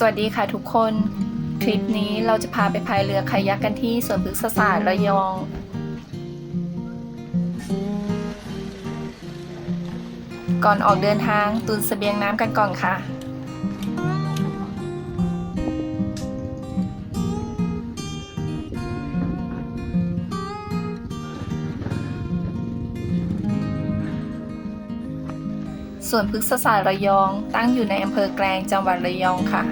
สวัสดีค่ะทุกคนทริปนี้เราจะพาไปพายเรือคายักกันที่สวนพฤกษศาสตร์ระยอง ก่อนออกเดินทางตุนเสบียงน้ำกันก่อนค่ะ วนพฤกษศาสตร์ระยอง ตั้งอยู่ในอำเภอแกลงจังหวัดระยองค่ะ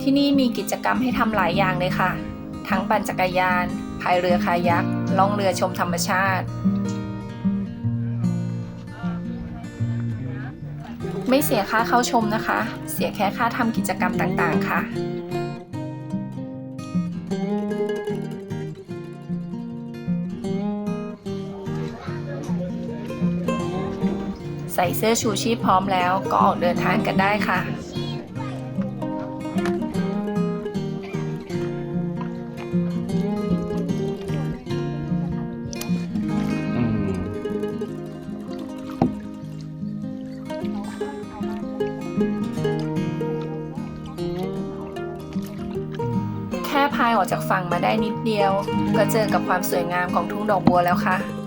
ที่นี่มีกิจกรรมให้ทำหลายอย่างเลยค่ะ ทั้งปั่นจักรยานพายเรือคายักล่องเรือชมธรรมชาติ ไม่เสียค่าเข้าชมนะคะ เสียแค่ค่าทำกิจกรรมต่างๆ ค่ะ ส่เสื้อชูชีพพร้อมแล้วก็ออกเดินทางกันได้ค่ะอืมแค่พายออกจากฝั่งมาได้นิดเดียว ก็เจอกับความสวยงามของทุ่งดอกบัวแล้วค่ะ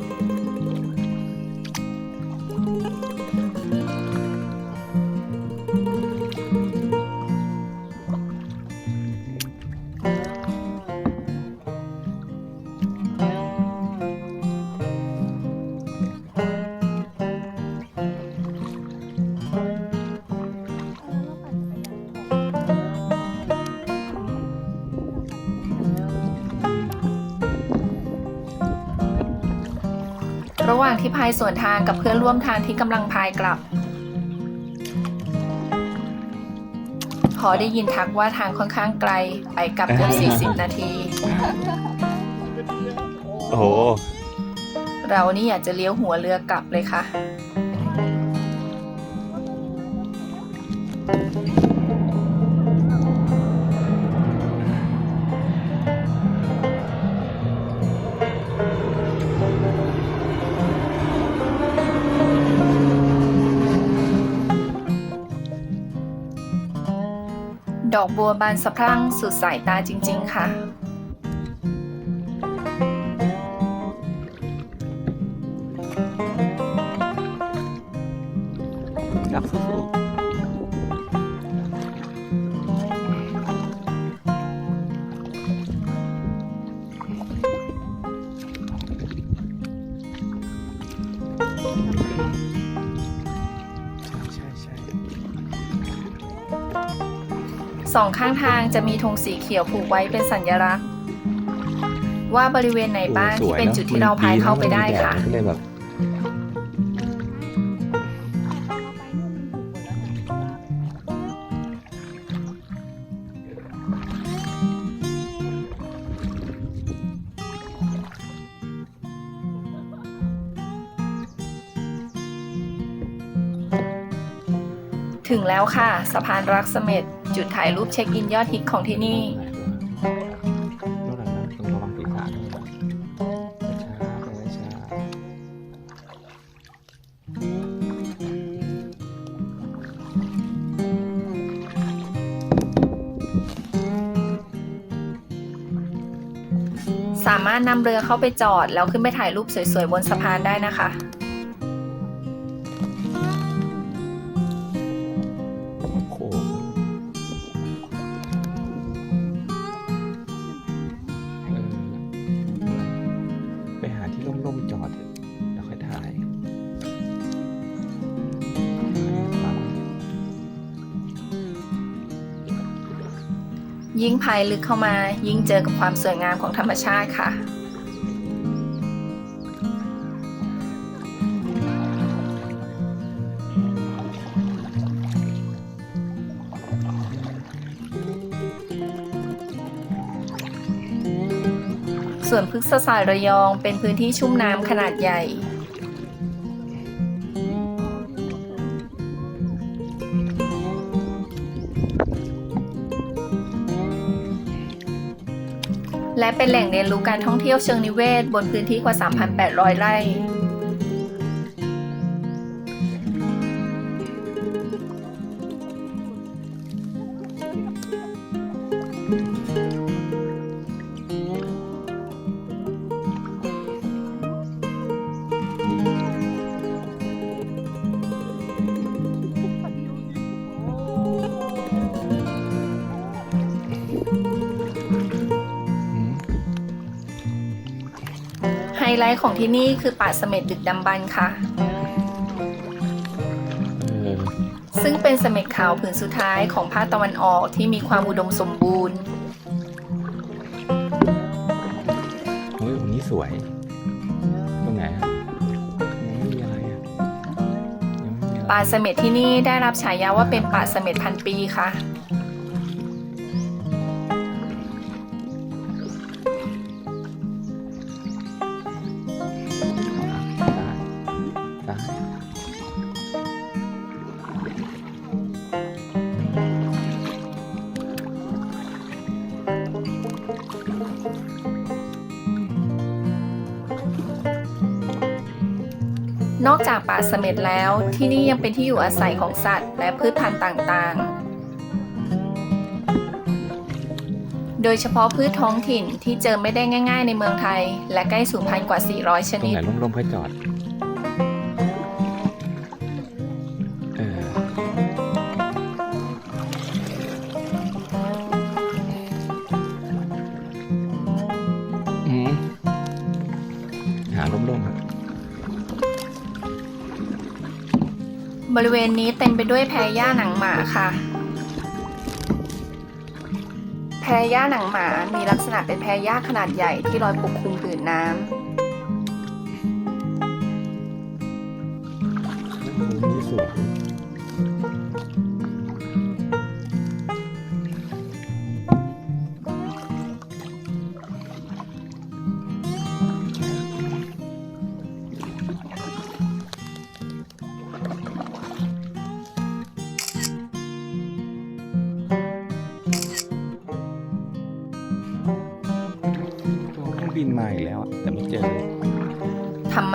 ระหว่างที่พายสวนทางกับเพื่อนร่วมทางที่กำลังพายกลับ พอได้ยินทักว่าทางค่อนข้างไกล ไปกลับเกือบ40 นาที โอ้โห เรานี่อยากจะเลี้ยวหัวเรือกลับเลยค่ะ อกบัวบานสะพรั่งสุดสายตาจริง ๆ ค่ะก สองข้างทางจะมีธงสีเขียวผูกไว้เป็นสัญลักษณ์ ว่าบริเวณไหนบ้างที่เป็นจุดที่เราพายเข้าไปได้ค่ะ ก็เลยแบบถึงแล้วค่ะ สะพานรักเสม็ด จุดถ่ายรูปเช็คอินยอดฮิตของที่นี่ สามารถนำเรือเข้าไปจอดแล้วขึ้นไปถ่ายรูปสวยๆบนสะพานได้นะคะ ยิ่งพายลึกเข้ามา ยิ่งเจอกับความสวยงามของธรรมชาติค่ะ ส่วนพฤกษศาสตร์ระยองเป็นพื้นที่ชุ่มน้ำขนาดใหญ่ และเป็นแหล่งเรียนรู้การท่องเที่ยวเชิงนิเวศ บนพื้นที่กว่า 3,800 ไร่ ไลท์ของที่นี่คือป่าเสม็ดดึกดำบรรพ์ค่ะเออซึ่งเป็นเสม็ดขาวผืนสุดท้ายของภาคตะวันออกที่มีความอุดมสมบูรณ์เฮ้ยวันนี้สวย ตรงไหนอะยังไม่มีอะไรอะยังไม่มีอะไรป่าเสม็ดที่นี่ได้รับฉายาว่าเป็นป่าเสม็ดพันปีค่ะ นอกจากป่าเสม็ดแล้วที่นี่ยังเป็นที่อยู่อาศัยของสัตว์ และพืชพันธุ์ต่างๆ โดยเฉพาะพืชท้องถิ่นที่เจอไม่ได้ง่าย ๆ ในเมืองไทย และใกล้สูญพันธุ์กว่า 400 ชตรงนิด ไหนร่มๆค่อจอด ริเวณนี้เต็มไปด้วยแพรหญ้าหนังหมาค่ะ แพรหญ้าหนังหมามีลักษณะเป็นแพรหญ้าขนาดใหญ่ที่ลอยปกคลุมผืนน้ำ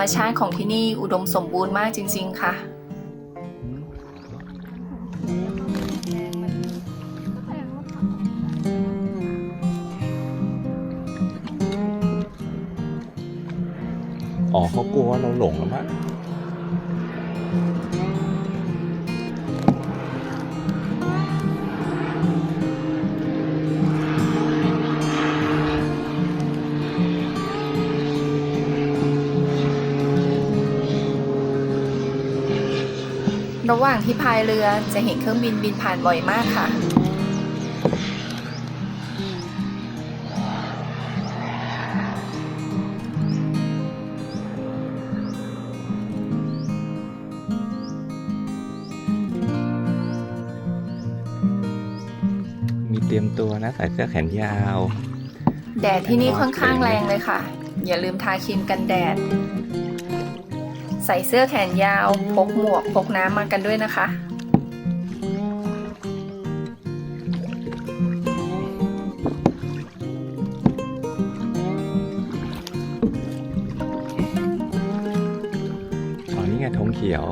รรมชาติของที่นี่อุดมสมบูรณ์มากจริง ๆ ค่ะ ระหว่างที่พายเรือจะเห็นเครื่องบินบินผ่านบ่อยมากค่ะ มีเตรียมตัวนะใส่เสื้อแขนยาว แดดที่นี่ค่อนข้างแรงเลยค่ะ อย่าลืมทาครีมกันแดด ใส่เสื้อแขนยาว พกหมวก พกน้ำมากันด้วยนะคะ อ๋อนี่ไงธงเขียว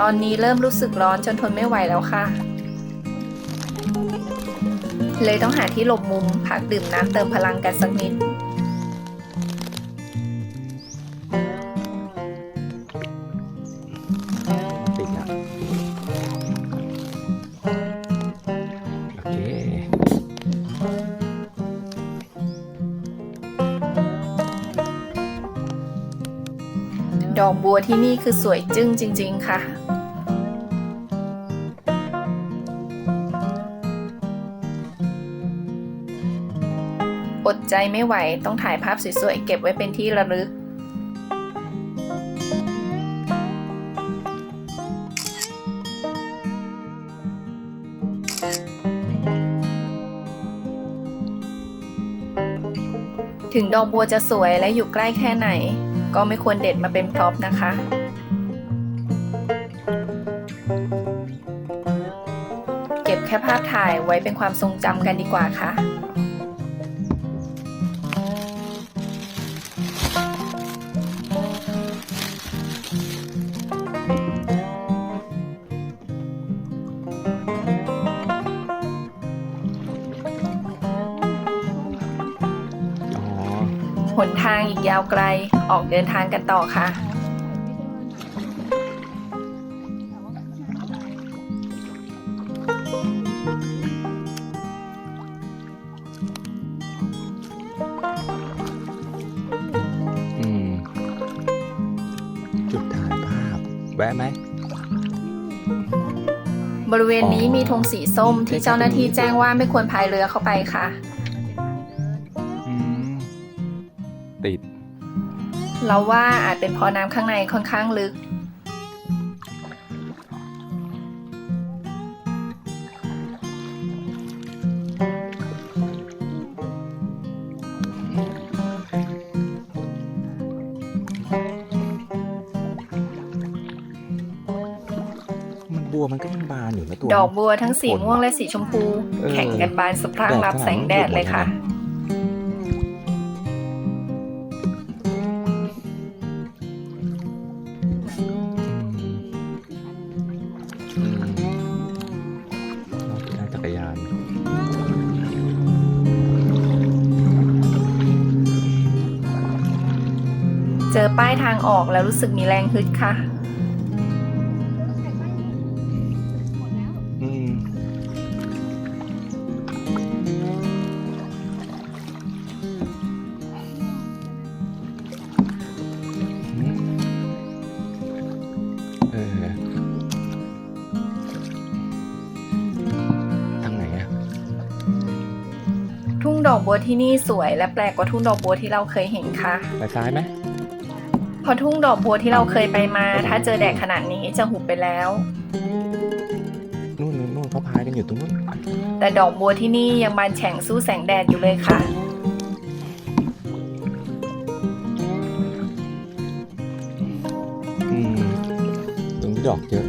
ตอนนี้เริ่มรู้สึกร้อนจนทนไม่ไหวแล้วค่ะ เลยต้องหาที่หลบมุมพักดื่มน้ำเติมพลังกันสักนิด วที่นี่คือสวยจึ้งจริง ๆ ค่ะ อดใจไม่ไหวต้องถ่ายภาพสวยๆเก็บไว้เป็นที่ระลึกถึงดอกบัวจะสวยและอยู่ใกล้แค่ไหน ก็ไม่ควรเด็ดมาเป็นพร็อพนะคะ เก็บแค่ภาพถ่ายไว้เป็นความทรงจำกันดีกว่าค่ะ หนทางอีกยาวไกลออกเดินทางกันต่อค่ะ อืม จุดถ่ายภาพ แวะไหม บริเวณนี้อ๋อมีธงสีส้มที่เจ้าหน้าที่แจ้งว่าไม่ควรพายเรือเข้าไปค่ะ เราว่าอาจเป็นเพราะน้ำข้างในค่อนข้างลึก มันบัวมันก็ยังบานอยู่นะตัว ดอกบัวทั้งสีฝนม่วงและสีชมพูเออแข่งกันบานสะพรั่งแดดรับแสงแดดเลยค่ะ ป้ายทางออกแล้วรู้สึกมีแรงฮึดค่ะอืมอืมเออทางไหนอะทุ่งดอกบัวที่นี่สวยและแปลกกว่าทุ่งดอกบัวที่เราเคยเห็นค่ะ ไปซ้ายไหมเพราะทุ่งดอกบัวที่เราเคยไปมา ถ้าเจอแดดขนาดนี้จะหุบไปแล้ว นู่นนู่นนู่นเขาพายกันอยู่ตรงนู้นแต่ดอกบัวที่นี่ยังบานแฉ่งสู้แสงแดดอยู่เลยค่ะ อืมตรงนี้ดอกเยอะ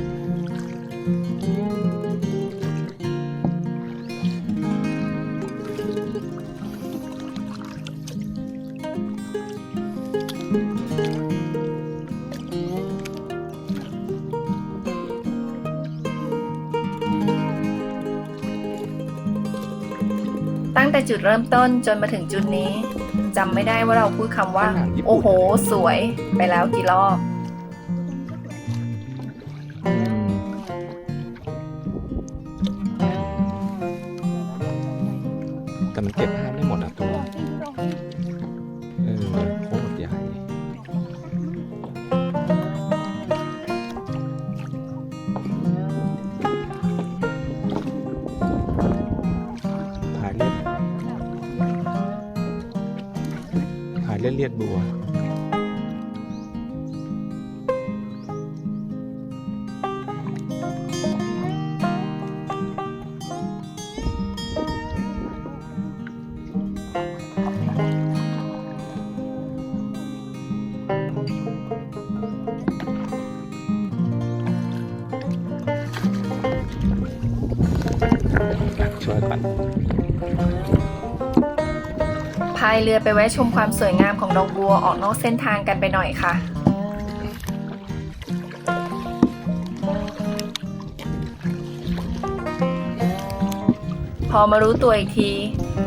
จุดเริ่มต้นจนมาถึงจุดนี้จำไม่ได้ว่าเราพูดคำว่าอาหารญี่ปุ่นโอ้โห สวยไปแล้วกี่รอบ ช่วยกันพายเรือไปแวะชมความสวยงามของดอกบัวออกนอกเส้นทางกันไปหน่อยค่ะ พอมารู้ตัวอีกที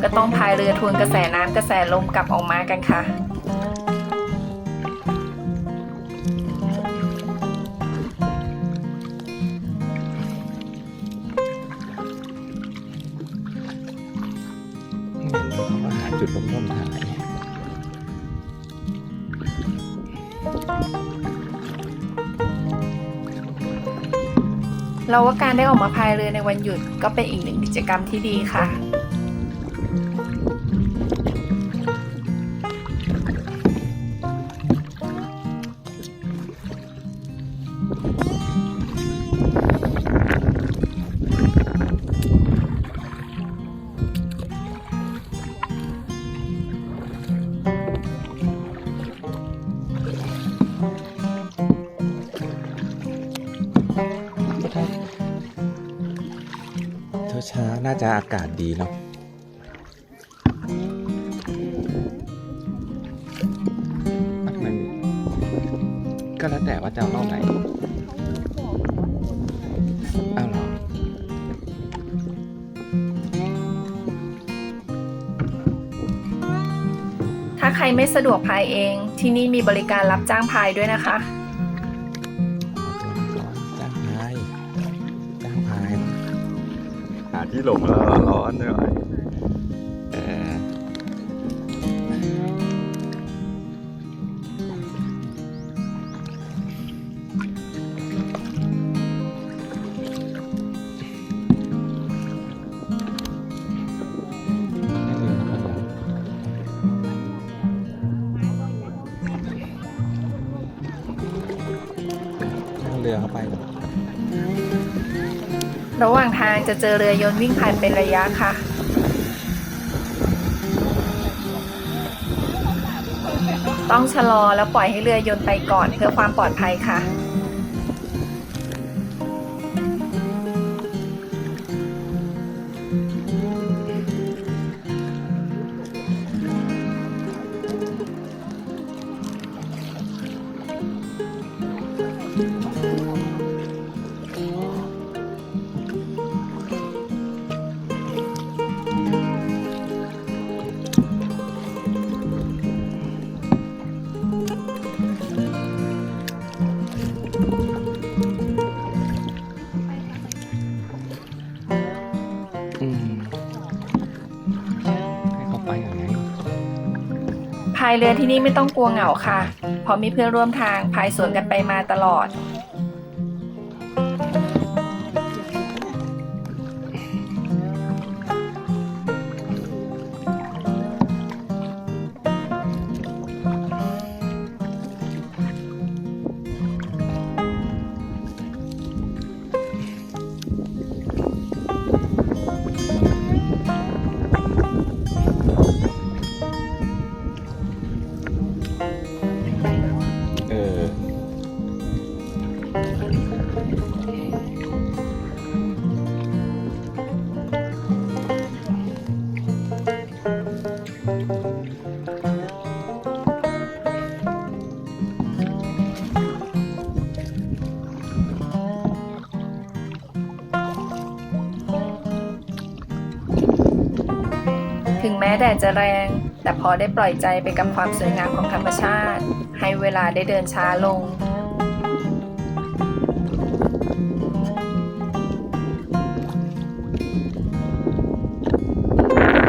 ก็ต้องพายเรือทวนกระแสน้ำกระแสลมกลับออกมากันค่ะ เราว่าการได้ออกมาพายเรือในวันหยุดก็เป็นอีกหนึ่งกิจกรรมที่ดีค่ะ ดีเนาะทำไมมีก็แล้วแต่ว่าจะเอารอบไหนอ้าวเหรอถ้าใครไม่สะดวกพายเอง ที่นี่มีบริการรับจ้างพายด้วยนะคะ ที่หลงแล้วร้อนเลย ระหว่างทางจะเจอเรือยนต์วิ่งผ่านเป็นระยะค่ะ ต้องชะลอแล้วปล่อยให้เรือยนต์ไปก่อนเพื่อความปลอดภัยค่ะ เรือที่นี่ไม่ต้องกลัวเหงาค่ะเพราะมีเพื่อนร่วมทางพายสวนกันไปมาตลอด แม้แดดจะแรง แต่พอได้ปล่อยใจไปกับความสวยงามของธรรมชาติ ให้เวลาได้เดินช้าลง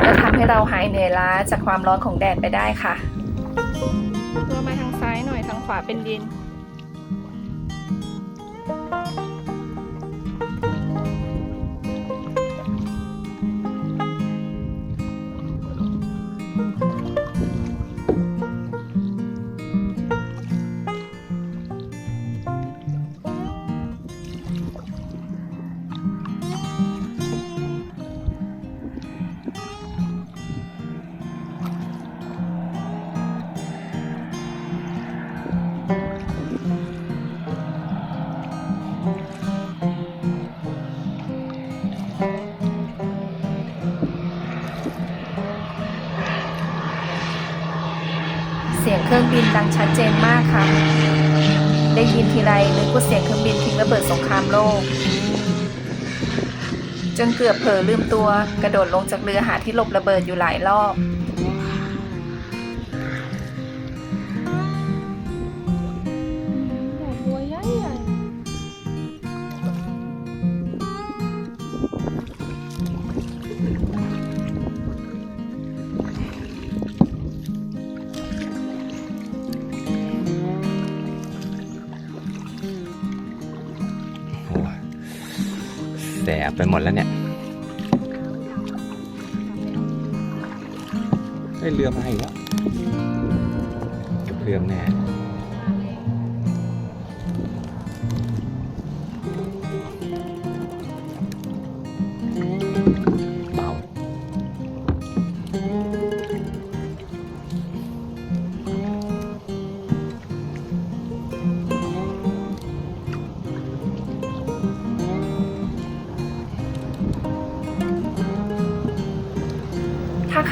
และทำให้เราหายเหนื่อยล้าจากความร้อนของแดดไปได้ค่ะ ตัวมาทางซ้ายหน่อยทางขวาเป็นดิน เสียงเครื่องบินดังชัดเจนมากค่ะ ได้ยินทีไรนึกว่าเสียงเครื่องบินทิ้งระเบิดสงครามโลก จนเกือบเผลอลืมตัวกระโดดลงจากเรือหาที่หลบระเบิดอยู่หลายรอบ ดแล้วเนี่ยได้เรือมาอีกแล้วเก็บเรือแน่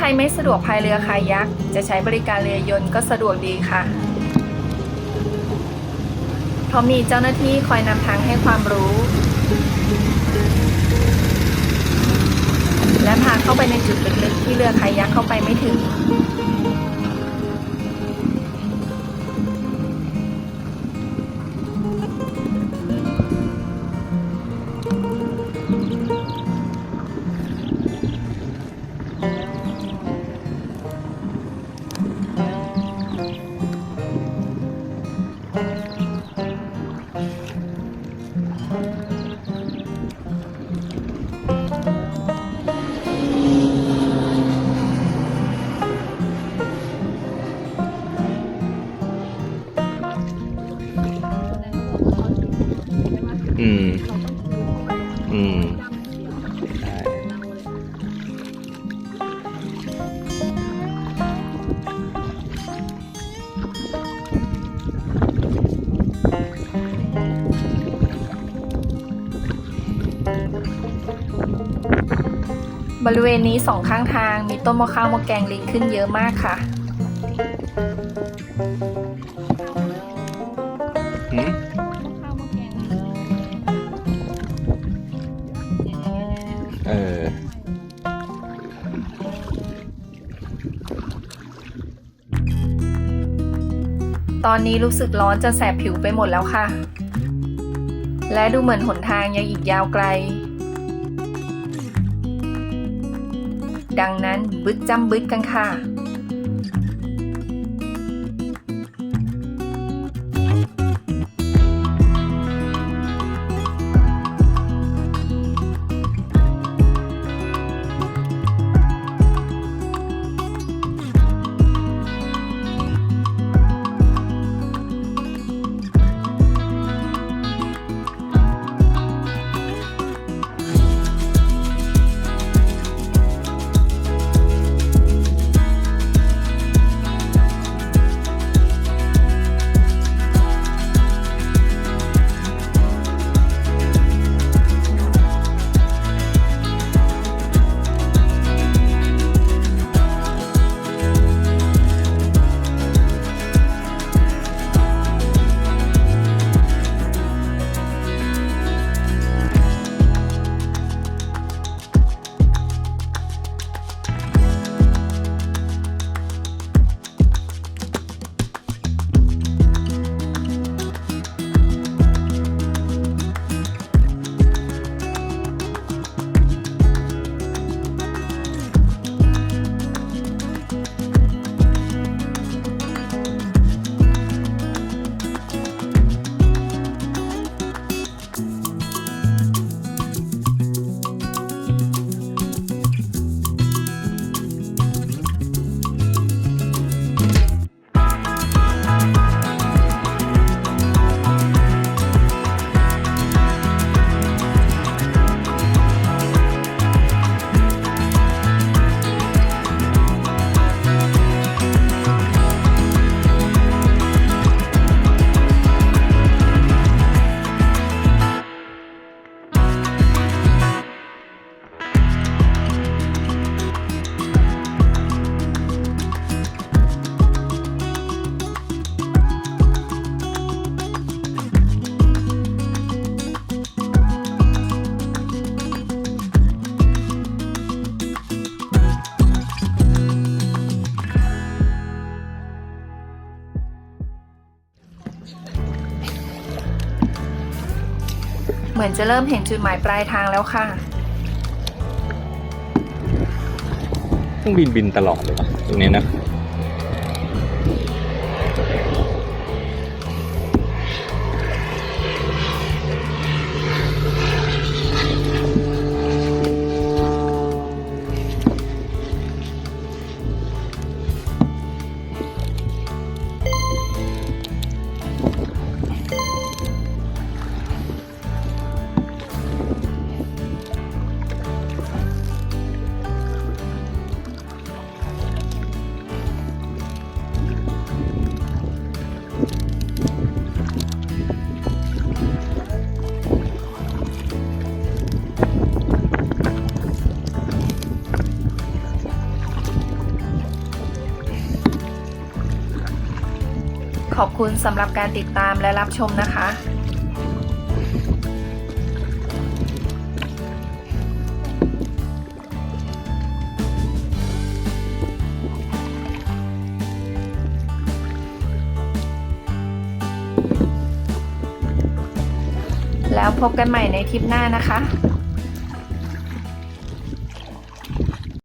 รไม่สะดวกพายเรือคายัก จะใช้บริการเรือยนต์ก็สะดวกดีค่ะ เพราะมีเจ้าหน้าที่คอยนำทางให้ความรู้ และพาเข้าไปในจุดลึกๆที่เรือคายักเข้าไปไม่ถึง บริเวณนี้สองข้างทางมีต้นมะข้าวมะแกงลิงขึ้นเยอะมากค่ะ หืมข้าวมะแกงเออ ตอนนี้รู้สึกร้อนจะแสบผิวไปหมดแล้วค่ะ และดูเหมือนหนทางยังอีกยาวไกล ดังนั้นบึดจำบึดกันค่ะ มือนจะเริ่มเห็นจุดหมายปลายทางแล้วค่ะ ต้องบินบินตลอดเลยวะตรงนี้นะ คุณสำหรับการติดตามและรับชมนะคะแล้วพบกันใหม่ในทริปหน้านะคะ